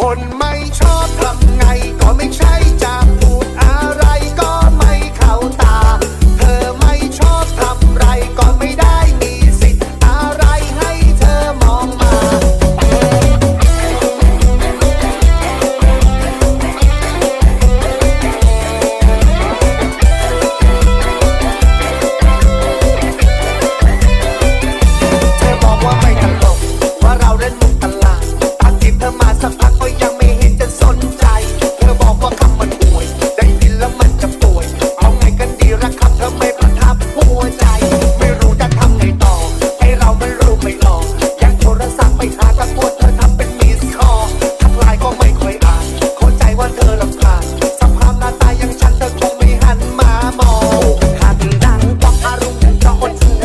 คนไม่ชอบทำไงก็ไม่ใช่จะพูด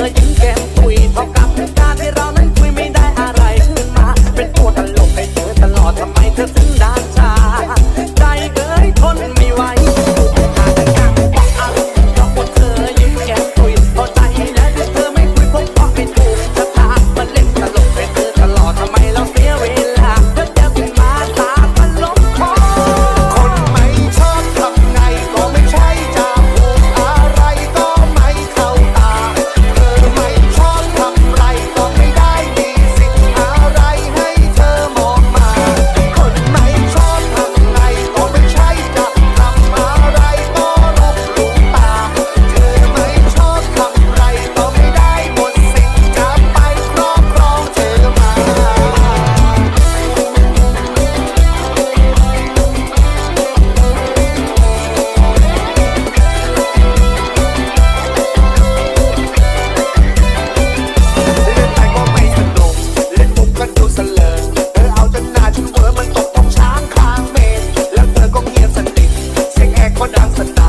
You. ดังสนด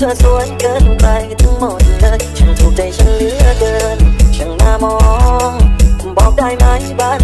เธอสวยเกินไปทั้งหมดเลยฉันถูกใจฉันเหลือเกิน ฉันน่ามอง บอกได้ไหมบ้า